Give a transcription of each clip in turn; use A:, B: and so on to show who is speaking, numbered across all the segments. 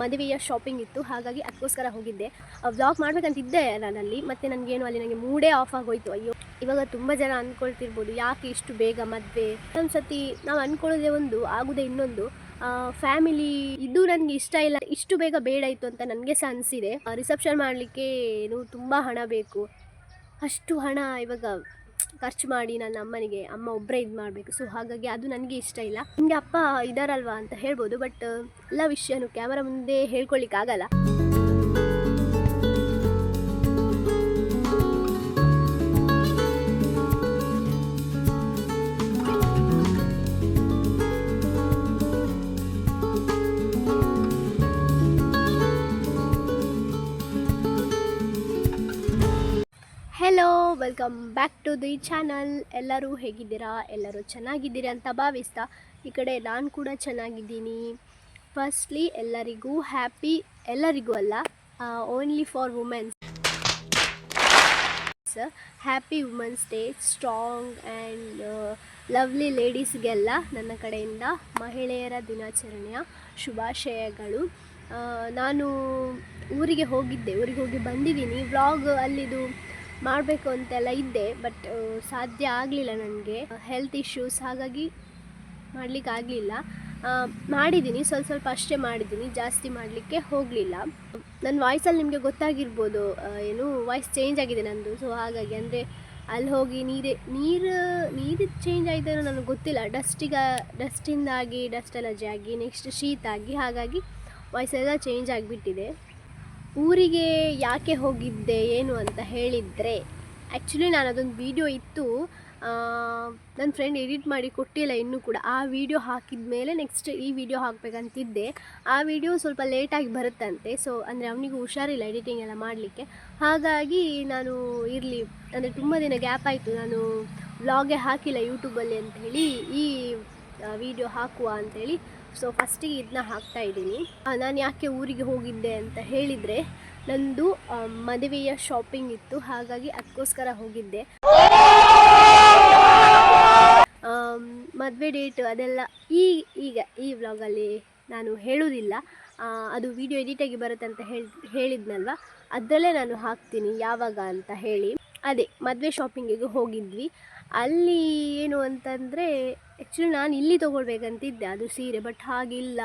A: ಮದುವೆಯ ಶಾಪಿಂಗ್ ಇತ್ತು. ಹಾಗಾಗಿ ಅದಕ್ಕೋಸ್ಕರ ಹೋಗಿದ್ದೆ. ವ್ಲಾಗ್ ಮಾಡ್ಬೇಕಂತಿದ್ದೆ ನಾನಲ್ಲಿ. ಮತ್ತು ನನಗೇನು ಅಲ್ಲಿ ನನಗೆ ಮೂಡೇ ಆಫ್ ಆಗೋಯ್ತು. ಅಯ್ಯೋ, ಇವಾಗ ತುಂಬ ಜನ ಅಂದ್ಕೊಳ್ತಿರ್ಬೋದು. ಯಾಕೆ ಇಷ್ಟು ಬೇಗ ಮದುವೆ? ಒಂದು ಸತಿ ನಾವು ಅಂದ್ಕೊಳ್ಳೋದೇ ಒಂದು, ಆಗೋದೇ ಇನ್ನೊಂದು. ಫ್ಯಾಮಿಲಿ ಇದು ನನಗೆ ಇಷ್ಟ ಇಲ್ಲ. ಇಷ್ಟು ಬೇಗ ಬೇಡ ಇತ್ತು ಅಂತ ನನಗೆ ಸಹ ಅನಿಸಿದೆ. ರಿಸೆಪ್ಷನ್ ಮಾಡಲಿಕ್ಕೆ ಏನು ತುಂಬ ಹಣ ಬೇಕು. ಅಷ್ಟು ಹಣ ಇವಾಗ ಖರ್ಚು ಮಾಡಿ ನನ್ನ ಅಮ್ಮನಿಗೆ ಅಮ್ಮ ಒಬ್ಬರೇ ಇದು ಮಾಡಬೇಕು. ಸೊ ಹಾಗಾಗಿ ಅದು ನನಗೆ ಇಷ್ಟ ಇಲ್ಲ. ನಿಮಗೆ ಅಪ್ಪ ಇದಾರಲ್ವಾ ಅಂತ ಹೇಳ್ಬೋದು ಬಟ್ ಎಲ್ಲ ವಿಷಯನೂ ಕ್ಯಾಮರಾ ಮುಂದೆ ಹೇಳ್ಕೊಳ್ಳಿಕ್ಕಾಗಲ್ಲ welcome back to the channel ಎಲ್ಲರೂ ಹೇಗಿದ್ದೀರಾ? ಎಲ್ಲರೂ ಚೆನ್ನಾಗಿದ್ದೀರಾ ಅಂತ ಭಾವಿಸ್ತಾ ಈ ಕಡೆ ನಾನು ಕೂಡ ಚೆನ್ನಾಗಿದ್ದೀನಿ. ಫಸ್ಟ್ಲಿ ಎಲ್ಲರಿಗೂ ಹ್ಯಾಪಿ ಎಲ್ಲರಿಗೂ ಅಲ್ಲ only for womens happy womens day strong and lovely ಲೇಡೀಸ್ಗೆಲ್ಲ ನನ್ನ ಕಡೆಯಿಂದ ಮಹಿಳೆಯರ ದಿನಾಚರಣೆಯ ಶುಭಾಶಯಗಳು. ನಾನು ಊರಿಗೆ ಹೋಗಿದ್ದೆ, ಊರಿಗೆ ಹೋಗಿ ಬಂದಿದ್ದೀನಿ. ವ್ಲಾಗ್ ಅಲ್ಲಿದು ಮಾಡಬೇಕು ಅಂತೆಲ್ಲ ಇದ್ದೆ ಬಟ್ ಸಾಧ್ಯ ಆಗಲಿಲ್ಲ ನನಗೆ. ಹೆಲ್ತ್ ಇಶ್ಯೂಸ್ ಹಾಗಾಗಿ ಮಾಡಲಿಕ್ಕೆ ಆಗಲಿಲ್ಲ. ಮಾಡಿದ್ದೀನಿ, ಸ್ವಲ್ಪ ಸ್ವಲ್ಪ ಅಷ್ಟೇ ಮಾಡಿದ್ದೀನಿ, ಜಾಸ್ತಿ ಮಾಡಲಿಕ್ಕೆ ಹೋಗಲಿಲ್ಲ. ನನ್ನ ವಾಯ್ಸಲ್ಲಿ ನಿಮಗೆ ಗೊತ್ತಾಗಿರ್ಬೋದು ಏನು ವಾಯ್ಸ್ ಚೇಂಜ್ ಆಗಿದೆ ನನ್ನದು ಸೊ ಹಾಗಾಗಿ ಅಂದರೆ ಅಲ್ಲಿ ಹೋಗಿ ನೀರೇ, ನೀರು ನೀರು ಚೇಂಜ್ ಆಯಿತೇನೋ ನನಗೆ ಗೊತ್ತಿಲ್ಲ. ಡಸ್ಟಿಗೆ ಡಸ್ಟಿಂದಾಗಿ ಡಸ್ಟ್ ಅಲರ್ಜಿ ಆಗಿ ನೆಕ್ಸ್ಟ್ ಶೀತ ಆಗಿ, ಹಾಗಾಗಿ ವಾಯ್ಸ್ ಎಲ್ಲ ಚೇಂಜ್ ಆಗಿಬಿಟ್ಟಿದೆ. ಊರಿಗೆ ಯಾಕೆ ಹೋಗಿದ್ದೆ ಏನು ಅಂತ ಹೇಳಿದರೆ ಆ್ಯಕ್ಚುಲಿ ನಾನು ಅದೊಂದು ವೀಡಿಯೋ ಇತ್ತು. ನನ್ನ ಫ್ರೆಂಡ್ ಎಡಿಟ್ ಮಾಡಿ ಕೊಟ್ಟಿಲ್ಲ ಇನ್ನೂ ಕೂಡ. ಆ ವಿಡಿಯೋ ಹಾಕಿದ ಮೇಲೆ ನೆಕ್ಸ್ಟ್ ಈ ವಿಡಿಯೋ ಹಾಕಬೇಕಂತಿದ್ದೆ. ಆ ವಿಡಿಯೋ ಸ್ವಲ್ಪ ಲೇಟಾಗಿ ಬರುತ್ತಂತೆ ಸೊ ಅಂದರೆ ಅವನಿಗೂ ಹುಷಾರಿಲ್ಲ ಎಡಿಟಿಂಗ್ ಎಲ್ಲ ಮಾಡಲಿಕ್ಕೆ. ಹಾಗಾಗಿ ನಾನು ಇರಲಿ, ಅಂದರೆ ತುಂಬ ದಿನ ಗ್ಯಾಪ್ ಆಯಿತು. ನಾನು ವ್ಲಾಗೇ ಹಾಕಿಲ್ಲ ಯೂಟ್ಯೂಬಲ್ಲಿ ಅಂಥೇಳಿ ಈ ವಿಡಿಯೋ ಹಾಕುವ ಅಂಥೇಳಿ ಸೊ ಫಸ್ಟಿಗೆ ಇದನ್ನ ಹಾಕ್ತಾ ಇದ್ದೀನಿ. ನಾನು ಯಾಕೆ ಊರಿಗೆ ಹೋಗಿದ್ದೆ ಅಂತ ಹೇಳಿದರೆ, ನಂದು ಮದುವೆಯ ಶಾಪಿಂಗ್ ಇತ್ತು. ಹಾಗಾಗಿ ಅದಕ್ಕೋಸ್ಕರ ಹೋಗಿದ್ದೆ. ಮದುವೆ ಡೇಟ್ ಅದೆಲ್ಲ ಈ, ಈಗ ಈ ವ್ಲಾಗಲ್ಲಿ ನಾನು ಹೇಳುವುದಿಲ್ಲ. ಅದು ವಿಡಿಯೋ ಎಡಿಟಾಗಿ ಬರುತ್ತೆ ಅಂತ ಹೇಳಿ, ಹೇಳಿದ್ನಲ್ವ? ಅದರಲ್ಲೇ ನಾನು ಹಾಕ್ತೀನಿ ಯಾವಾಗ ಅಂತ ಹೇಳಿ. ಅದೇ, ಮದುವೆ ಶಾಪಿಂಗಿಗೆ ಹೋಗಿದ್ವಿ. ಅಲ್ಲಿ ಏನು ಅಂತಂದರೆ ಆ್ಯಕ್ಚುಲಿ ನಾನು ಇಲ್ಲಿ ತೊಗೊಳ್ಬೇಕಂತಿದ್ದೆ. ಅದು ಸೀರೆ ಬಟ್ ಹಾಗಿಲ್ಲ.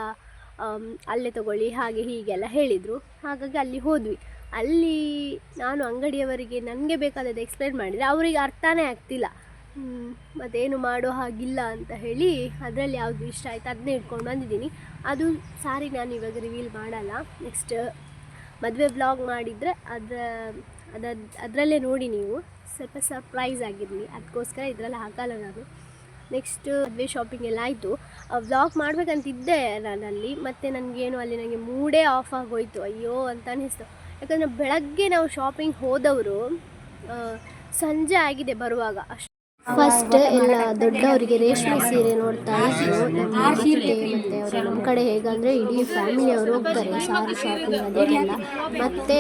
A: ಅಲ್ಲೇ ತಗೊಳ್ಳಿ, ಹಾಗೆ ಹೀಗೆಲ್ಲ ಹೇಳಿದರು. ಹಾಗಾಗಿ ಅಲ್ಲಿ ಹೋದ್ವಿ. ಅಲ್ಲಿ ನಾನು ಅಂಗಡಿಯವರಿಗೆ ನನಗೆ ಬೇಕಾದದ್ದು ಎಕ್ಸ್ಪ್ಲೇನ್ ಮಾಡಿದರೆ ಅವರಿಗೆ ಅರ್ಥನೇ ಆಗ್ತಿಲ್ಲ. ಮತ್ತೇನು ಮಾಡೋ ಹಾಗಿಲ್ಲ ಅಂತ ಹೇಳಿ ಅದರಲ್ಲಿ ಯಾವುದು ಇಷ್ಟ ಆಯಿತು ಅದನ್ನೇ ಇಟ್ಕೊಂಡು ಬಂದಿದ್ದೀನಿ. ಅದು ಸಾರಿ ನಾನು ಇವಾಗ ರಿವೀಲ್ ಮಾಡಲ್ಲ. ನೆಕ್ಸ್ಟ್ ಮದುವೆ ಬ್ಲಾಗ್ ಮಾಡಿದರೆ ಅದರ, ಅದ, ಅದರಲ್ಲೇ ನೋಡಿ ನೀವು. ಸ್ವಲ್ಪ ಸರ್ಪ್ರೈಸ್ ಆಗಿರಲಿ. ಅದಕ್ಕೋಸ್ಕರ ಇದರಲ್ಲಿ ಹಾಕಲ್ಲ ನಾನು. ನೆಕ್ಸ್ಟ್ ಮದುವೆ ಶಾಪಿಂಗ್ ಎಲ್ಲ ಆಯಿತು. ವ್ಲಾಗ್ ಮಾಡ್ಬೇಕಂತಿದ್ದೆ ನಾನಲ್ಲಿ, ಮತ್ತು ನನಗೇನು ಅಲ್ಲಿ ನನಗೆ ಮೂಡೇ ಆಫ್ ಆಗೋಯ್ತು. ಅಯ್ಯೋ ಅಂತ ಅನ್ನಿಸ್ತು ಯಾಕಂದರೆ ಬೆಳಗ್ಗೆ ನಾವು ಶಾಪಿಂಗ್ ಹೋದವರು ಸಂಜೆ ಆಗಿದೆ ಬರುವಾಗ. ಅಷ್ಟು ಫಸ್ಟ್ ಎಲ್ಲ ದೊಡ್ಡವರಿಗೆ ರೇಷ್ಮೆ ಸೀರೆ ನೋಡ್ತಾ ಇದ್ರು. ನಮ್ಮ ಅವರು ಕಡೆ ಹೇಗಂದ್ರೆ ಇಡೀ ಫ್ಯಾಮಿಲಿ ಅವರು ಹೋಗ್ತಾರೆ, ಸಾರಿ ಶಾಪಿಂಗ್ ಅದಕ್ಕೆಲ್ಲ. ಮತ್ತೆ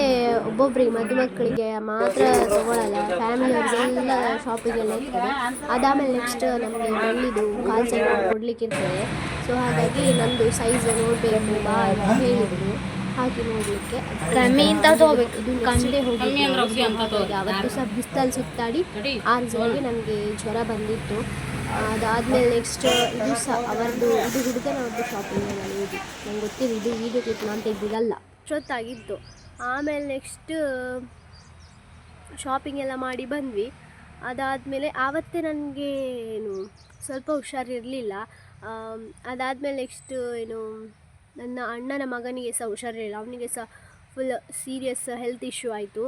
A: ಒಬ್ಬೊಬ್ಬರಿಗೆ ಮದುಮಕ್ಕಳಿಗೆ ಮಾತ್ರ ತಗೊಳ್ಳಲ್ಲ ಫ್ಯಾಮಿಲಿ ಎಲ್ಲ ಇರ್ತದೆ ಅದಾದಮೇಲೆ ನೆಕ್ಸ್ಟ್ ನಮಗೆ ಬೆಳ್ಳಿದು ಕಾಲ್ ಸೈಡ್ ಕೊಡ್ಲಿಕ್ಕೆ ಇರ್ತದೆ. ಸೊ ಹಾಗಾಗಿ ನಂದು ಸೈಜ್ ನೋಡಬೇಕು ಬಾ ಅಂತ ಹೇಳಿದ್ರು. ಹಾಕಿ ನೋಡಲಿಕ್ಕೆ.
B: ಕಮ್ಮಿ ತಗೋಬೇಕು.
A: ಇದು ಕಂಡೆ ಹೋಗಿ ಅವತ್ತು ಸಹ ಬಿಸ್ತಲ್ಲಿ ಸುತ್ತಾಡಿ ಆರು ಜನರಿಗೆ ನನಗೆ ಜ್ವರ ಬಂದಿತ್ತು. ಅದಾದಮೇಲೆ ನೆಕ್ಸ್ಟ್ ಇದು ಸಹ ಅವರದ್ದು ಇದು ಹುಡುಗನವ್ರದ್ದು ಶಾಪಿಂಗ್ ನಾನು ನಂಗೆ ಗೊತ್ತಿಲ್ಲ ಇದು ವೀಡಿಯೋ ಕ್ಲಿಪ್ ನಾನು ತೆಗ್ದಿದ್ದಲ್ಲ ಅಷ್ಟೊತ್ತಾಗಿತ್ತು ಆಮೇಲೆ ನೆಕ್ಸ್ಟ್ ಶಾಪಿಂಗ್ ಎಲ್ಲ ಮಾಡಿ ಬಂದ್ವಿ. ಅದಾದಮೇಲೆ ಆವತ್ತೇ ನನಗೆ ಏನು ಸ್ವಲ್ಪ ಹುಷಾರಿರಲಿಲ್ಲ. ಅದಾದಮೇಲೆ ನೆಕ್ಸ್ಟ್ ಏನು ನನ್ನ ಅಣ್ಣನ ಮಗನಿಗೆ ಸಹ ಹುಷಾರಿರಲಿಲ್ಲ. ಅವನಿಗೆ ಸಹ ಫುಲ್ ಸೀರಿಯಸ್ ಹೆಲ್ತ್ ಇಶ್ಯೂ ಆಯಿತು.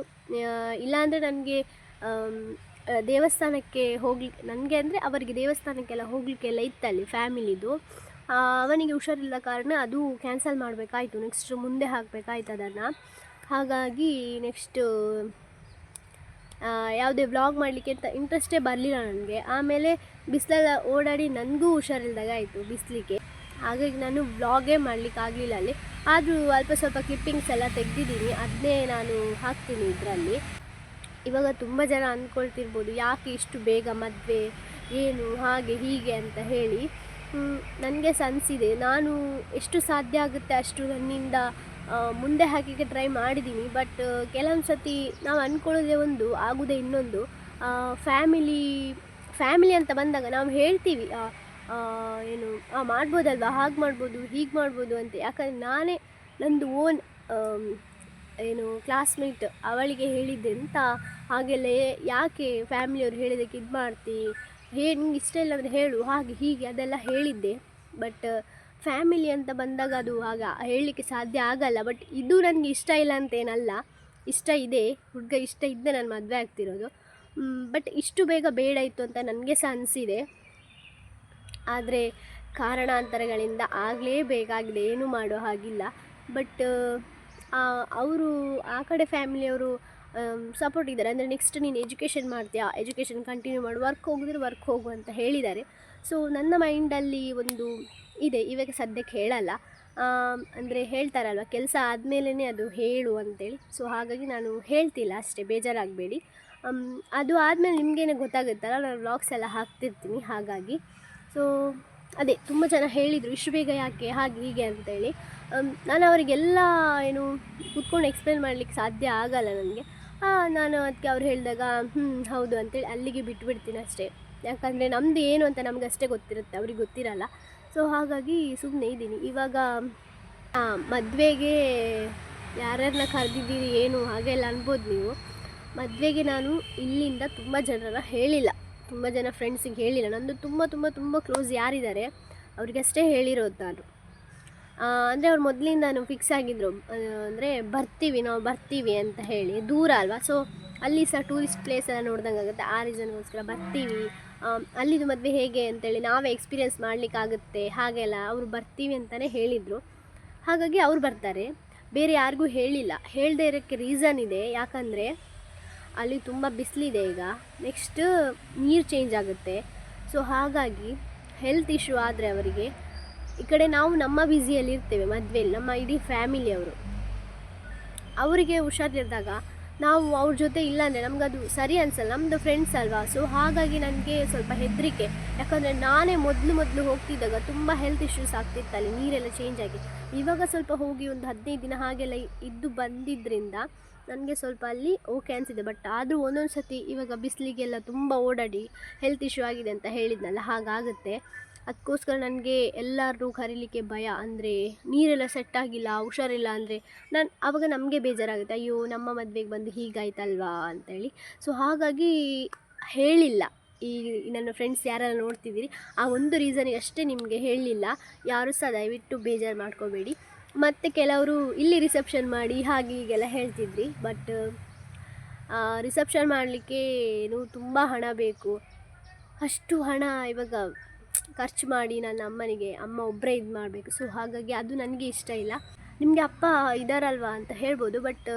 A: ಇಲ್ಲಾಂದರೆ ನನಗೆ ದೇವಸ್ಥಾನಕ್ಕೆ ಹೋಗ್ಲಿಕ್ಕೆ ನನಗೆ ಅಂದರೆ ಅವರಿಗೆ ದೇವಸ್ಥಾನಕ್ಕೆಲ್ಲ ಹೋಗಲಿಕ್ಕೆಲ್ಲ ಇತ್ತಲ್ಲಿ ಫ್ಯಾಮಿಲಿದು. ಅವನಿಗೆ ಹುಷಾರಿಲ್ಲದ ಕಾರಣ ಅದು ಕ್ಯಾನ್ಸಲ್ ಮಾಡಬೇಕಾಯಿತು. ನೆಕ್ಸ್ಟ್ ಮುಂದೆ ಹಾಕಬೇಕಾಯ್ತು ಅದನ್ನು ಹಾಗಾಗಿ ನೆಕ್ಸ್ಟ್ ಯಾವುದೇ ವ್ಲಾಗ್ ಮಾಡಲಿಕ್ಕೆ ಅಂತ ಇಂಟ್ರೆಸ್ಟೇ ಬರಲಿಲ್ಲ ನನಗೆ. ಆಮೇಲೆ ಬಿಸಿಲೆಲ್ಲ ಓಡಾಡಿ ನನಗೂ ಹುಷಾರಿಲ್ದಾಗ ಆಯಿತು ಬಿಸಿಲಿಗೆ. ಹಾಗಾಗಿ ನಾನು ವ್ಲಾಗೇ ಮಾಡಲಿಕ್ಕೆ ಆಗಲಿಲ್ಲ ಅಲ್ಲಿ. ಆದರೂ ಅಲ್ಪ ಸ್ವಲ್ಪ ಕ್ಲಿಪ್ಪಿಂಗ್ಸ್ ಎಲ್ಲ ತೆಗೆದಿದ್ದೀನಿ. ಅದನ್ನೇ ನಾನು ಹಾಕ್ತೀನಿ ಇದರಲ್ಲಿ. ಇವಾಗ ತುಂಬ ಜನ ಅಂದ್ಕೊಳ್ತಿರ್ಬೋದು, ಯಾಕೆ ಇಷ್ಟು ಬೇಗ ಮದುವೆ? ಏನು? ಹಾಗೆ, ಹೀಗೆ ಅಂತ ಹೇಳಿ. ನನಗೆ ಸನ್ಸಿದೆ. ನಾನು ಎಷ್ಟು ಸಾಧ್ಯ ಆಗುತ್ತೆ ಅಷ್ಟು ನನ್ನಿಂದ ಮುಂದೆ ಹಾಕಲಿಕ್ಕೆ ಟ್ರೈ ಮಾಡಿದ್ದೀನಿ ಬಟ್ ಕೆಲವೊಂದು ಸತಿ ನಾವು ಅಂದ್ಕೊಳ್ಳೋದೇ ಒಂದು, ಆಗೋದೇ ಇನ್ನೊಂದು. ಫ್ಯಾಮಿಲಿ ಫ್ಯಾಮಿಲಿ ಅಂತ ಬಂದಾಗ ನಾವು ಹೇಳ್ತೀವಿ ಏನು ಮಾಡ್ಬೋದಲ್ವಾ, ಹಾಗೆ ಮಾಡ್ಬೋದು, ಹೀಗೆ ಮಾಡ್ಬೋದು ಅಂತ. ಯಾಕಂದರೆ ನಾನೇ ನಂದು ಓನ್ ಏನು ಕ್ಲಾಸ್ಮೇಟ್ ಅವಳಿಗೆ ಹೇಳಿದ್ದೆ ಅಂತ. ಹಾಗೆಲ್ಲ ಯಾಕೆ ಫ್ಯಾಮಿಲಿಯವರು ಹೇಳಿದ್ದಕ್ಕೆ ಇದು ಮಾಡ್ತಿ ಹೇ ನಿಂಗೆ ಇಷ್ಟ ಇಲ್ಲ ಅಂದರೆ ಹೇಳು, ಹಾಗೆ ಹೀಗೆ ಅದೆಲ್ಲ ಹೇಳಿದ್ದೆ. ಬಟ್ ಫ್ಯಾಮಿಲಿ ಅಂತ ಬಂದಾಗ ಅದು ಆಗ ಹೇಳಲಿಕ್ಕೆ ಸಾಧ್ಯ ಆಗಲ್ಲ. ಬಟ್ ಇದು ನನಗೆ ಇಷ್ಟ ಇಲ್ಲ ಅಂತೇನಲ್ಲ ಇಷ್ಟ ಇದೆ. ಹುಡುಗ ಇಷ್ಟ ಇದ್ದೇ ನಾನು ಮದುವೆ ಆಗ್ತಿರೋದು. ಬಟ್ ಇಷ್ಟು ಬೇಗ ಬೇಡ ಇತ್ತು ಅಂತ ನನಗೆ ಸಹ ಅನಿಸಿದೆ. ಆದರೆ ಕಾರಣಾಂತರಗಳಿಂದ ಆಗಲೇಬೇಕಾಗಿದೆ ಏನೂ ಮಾಡೋ ಹಾಗಿಲ್ಲ. ಬಟ್ ಅವರು, ಆ ಕಡೆ ಫ್ಯಾಮಿಲಿಯವರು ಸಪೋರ್ಟ್ ಇದ್ದಾರೆ. ಅಂದರೆ ನೆಕ್ಸ್ಟ್ ನೀನು ಎಜುಕೇಷನ್ ಮಾಡ್ತೀಯಾ? ಎಜುಕೇಷನ್ ಕಂಟಿನ್ಯೂ ಮಾಡು. ವರ್ಕ್ ಹೋಗಿದ್ರೆ ವರ್ಕ್ ಹೋಗು ಅಂತ ಹೇಳಿದ್ದಾರೆ. ಸೊ ನನ್ನ ಮೈಂಡಲ್ಲಿ ಒಂದು ಇದೆ, ಇವಾಗ ಸದ್ಯಕ್ಕೆ ಹೇಳಲ್ಲ. ಅಂದರೆ ಹೇಳ್ತಾರಲ್ವ, ಕೆಲಸ ಆದಮೇಲೇ ಅದು ಹೇಳು ಅಂತೇಳಿ. ಸೊ ಹಾಗಾಗಿ ನಾನು ಹೇಳ್ತಿಲ್ಲ ಅಷ್ಟೇ, ಬೇಜಾರಾಗಬೇಡಿ. ಅದು ಆದಮೇಲೆ ನಿಮಗೇನೆ ಗೊತ್ತಾಗುತ್ತಲ್ಲ, ನಾನು ವ್ಲಾಗ್ಸ್ ಎಲ್ಲ ಹಾಕ್ತಿರ್ತೀನಿ, ಹಾಗಾಗಿ. ಸೊ ಅದೇ, ತುಂಬ ಜನ ಹೇಳಿದರು, ಇಷ್ಟು ಬೇಗ ಯಾಕೆ, ಹಾಗೆ, ಹೀಗೆ ಅಂತೇಳಿ. ನಾನು ಅವರಿಗೆಲ್ಲ ಏನು ಕೂತ್ಕೊಂಡು ಎಕ್ಸ್ಪ್ಲೇನ್ ಮಾಡಲಿಕ್ಕೆ ಸಾಧ್ಯ ಆಗಲ್ಲ ನನಗೆ. ನಾನು ಅದಕ್ಕೆ ಅವ್ರು ಹೇಳಿದಾಗ ಹ್ಞೂ ಹೌದು, ಅಂತೇಳಿ ಅಲ್ಲಿಗೆ ಬಿಟ್ಬಿಡ್ತೀನಿ ಅಷ್ಟೇ. ಯಾಕಂದರೆ ನಮ್ಮದು ಏನು ಅಂತ ನಮಗಷ್ಟೇ ಗೊತ್ತಿರುತ್ತೆ, ಅವ್ರಿಗೆ ಗೊತ್ತಿರಲ್ಲ. ಸೊ ಹಾಗಾಗಿ ಸುಮ್ಮನೆ ಇದ್ದೀನಿ. ಇವಾಗ ಮದುವೆಗೆ ಯಾರ್ಯಾರನ್ನ ಕರೆದಿದ್ದೀರಿ, ಏನು, ಹಾಗೆಲ್ಲ ಅನ್ಬೋದು ನೀವು. ಮದುವೆಗೆ ನಾನು ಇಲ್ಲಿಂದ ತುಂಬ ಜನರನ್ನ ಹೇಳಿಲ್ಲ. ತುಂಬ ಜನ ಫ್ರೆಂಡ್ಸಿಗೆ ಹೇಳಿಲ್ಲ. ನಂದು ತುಂಬ ತುಂಬ ತುಂಬ ಕ್ಲೋಸ್ ಯಾರಿದ್ದಾರೆ ಅವ್ರಿಗಷ್ಟೇ ಹೇಳಿರೋದು ನಾನು. ಅಂದರೆ ಅವ್ರು ನಾನು ಫಿಕ್ಸ್ ಆಗಿದ್ದರು ಅಂದರೆ ಬರ್ತೀವಿ, ನಾವು ಬರ್ತೀವಿ ಅಂತ ಹೇಳಿ. ದೂರ ಅಲ್ವಾ? ಸೊ ಅಲ್ಲಿ ಸಹ ಟೂರಿಸ್ಟ್ ಪ್ಲೇಸ್ ಎಲ್ಲ ನೋಡ್ದಂಗೆ ಆಗುತ್ತೆ ಆ ರೀಸನ್ಗೋಸ್ಕರ ಬರ್ತೀವಿ. ಅಲ್ಲಿದು ಮದುವೆ ಹೇಗೆ ಅಂತೇಳಿ ನಾವೇ ಎಕ್ಸ್ಪೀರಿಯೆನ್ಸ್ ಮಾಡಲಿಕ್ಕಾಗುತ್ತೆ, ಹಾಗೆಲ್ಲ ಅವರು ಬರ್ತೀವಿ ಅಂತಲೇ ಹೇಳಿದರು. ಹಾಗಾಗಿ ಅವ್ರು ಬರ್ತಾರೆ. ಬೇರೆ ಯಾರಿಗೂ ಹೇಳಿಲ್ಲ. ಹೇಳದೇ ಇರೋಕ್ಕೆ ರೀಸನ್ ಇದೆ. ಯಾಕಂದರೆ ಅಲ್ಲಿ ತುಂಬ ಬಿಸಿಲಿದೆ ಈಗ. ನೆಕ್ಸ್ಟ್ ನೀರು ಚೇಂಜ್ ಆಗುತ್ತೆ. ಸೊ ಹಾಗಾಗಿ ಹೆಲ್ತ್ ಇಶ್ಯೂ ಆದರೆ ಅವರಿಗೆ ಈ ಕಡೆ ನಾವು ನಮ್ಮ ಬ್ಯುಸಿಯಲ್ಲಿ ಇರ್ತೇವೆ ಮದುವೆಯಲ್ಲಿ ನಮ್ಮ ಇಡೀ ಫ್ಯಾಮಿಲಿಯವರು ಅವರಿಗೆ ಹುಷಾರಿದ್ದಾಗ ನಾವು ಅವ್ರ ಜೊತೆ ಇಲ್ಲ ಇಲ್ಲಾಂದರೆ ನಮಗದು ಸರಿ ಅನಿಸಲ್ಲ ನಮ್ಮದು ಫ್ರೆಂಡ್ಸ್ ಅಲ್ವಾ? ಸೊ ಹಾಗಾಗಿ ನನಗೆ ಸ್ವಲ್ಪ ಹೆದರಿಕೆ. ಯಾಕಂದರೆ ನಾನೇ ಮೊದಲು ಮೊದಲು ಹೋಗ್ತಿದ್ದಾಗ ತುಂಬ ಹೆಲ್ತ್ ಇಶ್ಯೂಸ್ ಆಗ್ತಿತ್ತು ಅಲ್ಲಿ, ನೀರೆಲ್ಲ ಚೇಂಜ್ ಆಗಿ. ಇವಾಗ ಸ್ವಲ್ಪ ಹೋಗಿ ಒಂದು ಹದಿನೈದು ದಿನ ಹಾಗೆಲ್ಲ ಇದ್ದು ಬಂದಿದ್ದರಿಂದ ನನಗೆ ಸ್ವಲ್ಪ ಅಲ್ಲಿ ಓಕೆ ಅನಿಸಿದೆ. ಬಟ್ ಆದರೂ ಒಂದೊಂದು ಸತಿ ಇವಾಗ ಬಿಸಿಲಿಗೆಲ್ಲ ತುಂಬ ಓಡಾಡಿ ಹೆಲ್ತ್ ಇಶ್ಯೂ ಆಗಿದೆ ಅಂತ ಹೇಳಿದ್ನಲ್ಲ, ಹಾಗಾಗುತ್ತೆ. ಅದಕ್ಕೋಸ್ಕರ ನನಗೆ ಎಲ್ಲರನ್ನೂ ಕರೀಲಿಕ್ಕೆ ಭಯ ಅಂದರೆ ನೀರೆಲ್ಲ ಸೆಟ್ ಆಗಿಲ್ಲ, ಹುಷಾರಿಲ್ಲ ಅಂದರೆ ನಾನು, ಆವಾಗ ನಮಗೆ ಬೇಜಾರಾಗುತ್ತೆ, ಅಯ್ಯೋ, ನಮ್ಮ ಮದುವೆಗೆ ಬಂದು ಹೀಗಾಯ್ತಲ್ವಾ? ಅಂತೇಳಿ. ಸೊ ಹಾಗಾಗಿ ಹೇಳಿಲ್ಲ. ಈ ನನ್ನ ಫ್ರೆಂಡ್ಸ್ ಯಾರೆಲ್ಲ ನೋಡ್ತಿದ್ದೀರಿ, ಆ ಒಂದು ರೀಸನಿಗೆ ಅಷ್ಟೇ ನಿಮಗೆ ಹೇಳಲಿಲ್ಲ ಯಾರು ಸಹ ದಯವಿಟ್ಟು ಬೇಜಾರು ಮಾಡ್ಕೋಬೇಡಿ. ಮತ್ತು ಕೆಲವರು ಇಲ್ಲಿ ರಿಸೆಪ್ಷನ್ ಮಾಡಿ ಹಾಗೆ ಹೀಗೆಲ್ಲ ಹೇಳ್ತಿದ್ರಿ ಬಟ್ ರಿಸೆಪ್ಷನ್ ಮಾಡಲಿಕ್ಕೆ ಏನು ತುಂಬ ಹಣ ಬೇಕು. ಅಷ್ಟು ಹಣ ಇವಾಗ ಖರ್ಚು ಮಾಡಿ ನನ್ನ ಅಮ್ಮನಿಗೆ ಅಮ್ಮ ಒಬ್ಬರೇ ಇದು ಮಾಡಬೇಕು. ಸೊ ಹಾಗಾಗಿ ಅದು ನನಗೆ ಇಷ್ಟ ಇಲ್ಲ. ನಿಮಗೆ ಅಪ್ಪ ಇದ್ದಾರಲ್ವಾ ಅಂತ ಹೇಳ್ಬೋದು ಬಟ್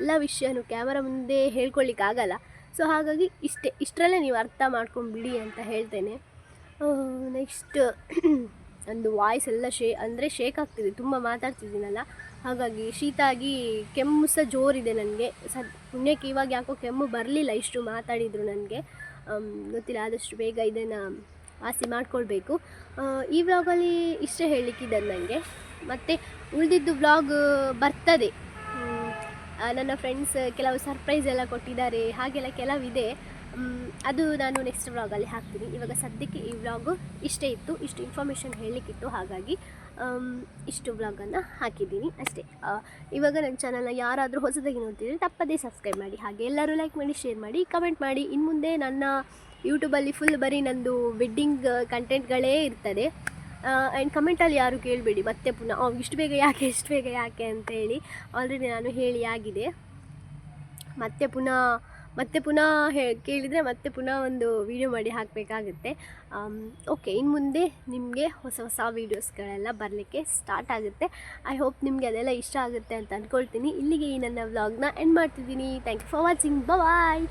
A: ಎಲ್ಲ ವಿಷಯನೂ ಕ್ಯಾಮರಾ ಮುಂದೆ ಹೇಳ್ಕೊಳ್ಳಿಕ್ಕಾಗಲ್ಲ ಸೊ ಹಾಗಾಗಿ ಇಷ್ಟೇ, ಇಷ್ಟರಲ್ಲೇ ನೀವು ಅರ್ಥ ಮಾಡ್ಕೊಂಬಿಡಿ ಅಂತ ಹೇಳ್ತೇನೆ. ನೆಕ್ಸ್ಟ್ ನಂದು ವಾಯ್ಸ್ ಎಲ್ಲ ಶೇ, ಅಂದರೆ ಶೇಕ್ ಆಗ್ತಿದೆ, ತುಂಬ ಮಾತಾಡ್ತಿದ್ದೀನಲ್ಲ. ಹಾಗಾಗಿ ಶೀತ ಆಗಿ ಕೆಮ್ಮು ಸಹ ಜೋರಿದೆ ನನಗೆ. ಸ, ಪುಣ್ಯಕ್ಕೆ ಇವಾಗ ಯಾಕೋ ಕೆಮ್ಮು ಬರಲಿಲ್ಲ ಇಷ್ಟು ಮಾತಾಡಿದರು ನನಗೆ. ಗೊತ್ತಿಲ್ಲ, ಆದಷ್ಟು ಬೇಗ ಇದನ್ನು ವಾಸಿ ಮಾಡಿಕೊಳ್ಬೇಕು. ಈ ವ್ಲಾಗಲ್ಲಿ ಇಷ್ಟೇ ಹೇಳಲಿಕ್ಕಿದೆ ನನಗೆ ಮತ್ತು ಉಳಿದಿದ್ದು ವ್ಲಾಗ್ ಬರ್ತದೆ. ನನ್ನ ಫ್ರೆಂಡ್ಸ್ ಕೆಲವು ಸರ್ಪ್ರೈಸ್ ಎಲ್ಲ ಕೊಟ್ಟಿದ್ದಾರೆ, ಹಾಗೆಲ್ಲ ಕೆಲವಿದೆ. ಅದು ನಾನು ನೆಕ್ಸ್ಟ್ ವ್ಲಾಗಲ್ಲಿ ಹಾಕ್ತೀನಿ. ಇವಾಗ ಸದ್ಯಕ್ಕೆ ಈ ವ್ಲಾಗು ಇಷ್ಟೇ ಇತ್ತು. ಇಷ್ಟು ಇನ್ಫಾರ್ಮೇಷನ್ ಹೇಳಲಿಕ್ಕಿತ್ತು ಹಾಗಾಗಿ ಇಷ್ಟು ವ್ಲಾಗನ್ನು ಹಾಕಿದ್ದೀನಿ ಅಷ್ಟೇ. ಇವಾಗ ನನ್ನ ಚಾನಲ್ನ ಯಾರಾದರೂ ಹೊಸದಾಗಿ ನೋಡ್ತಿದ್ರೆ ತಪ್ಪದೇ ಸಬ್ಸ್ಕ್ರೈಬ್ ಮಾಡಿ. ಹಾಗೆ ಎಲ್ಲರೂ ಲೈಕ್ ಮಾಡಿ ಶೇರ್ ಮಾಡಿ ಕಮೆಂಟ್ ಮಾಡಿ. ಇನ್ನು ಮುಂದೆ ನನ್ನ ಯೂಟ್ಯೂಬಲ್ಲಿ ಫುಲ್ ಬರೀ ನಂದು ವೆಡ್ಡಿಂಗ್ ಕಂಟೆಂಟ್ಗಳೇ ಇರ್ತದೆ. ಆ್ಯಂಡ್ ಕಮೆಂಟಲ್ಲಿ ಯಾರು ಕೇಳಬೇಡಿ ಮತ್ತೆ ಪುನಃ "ಓ, ಇಷ್ಟು ಬೇಗ ಯಾಕೆ ಇಷ್ಟು ಬೇಗ ಯಾಕೆ ಅಂತ ಹೇಳಿ ಆಲ್ರೆಡಿ ನಾನು ಹೇಳಿ ಆಗಿದೆ. ಮತ್ತೆ ಪುನಃ ಮತ್ತೆ ಪುನಃ ಹೇ ಕೇಳಿದರೆ ಮತ್ತೆ ಪುನಃ ಒಂದು ವಿಡಿಯೋ ಮಾಡಿ ಹಾಕಬೇಕಾಗುತ್ತೆ. ಓಕೆ ಇನ್ನು ಮುಂದೆ ನಿಮಗೆ ಹೊಸ ಹೊಸ ವೀಡಿಯೋಸ್ಗಳೆಲ್ಲ ಬರಲಿಕ್ಕೆ ಸ್ಟಾರ್ಟ್ ಆಗುತ್ತೆ. ಐ ಹೋಪ್ ನಿಮಗೆ ಅದೆಲ್ಲ ಇಷ್ಟ ಆಗುತ್ತೆ ಅಂತ ಅಂದ್ಕೊಳ್ತೀನಿ ಇಲ್ಲಿಗೆ ಈ ನನ್ನ ವ್ಲಾಗ್ನ ಎಂಡ್ ಮಾಡ್ತಿದ್ದೀನಿ. Thank you for watching bye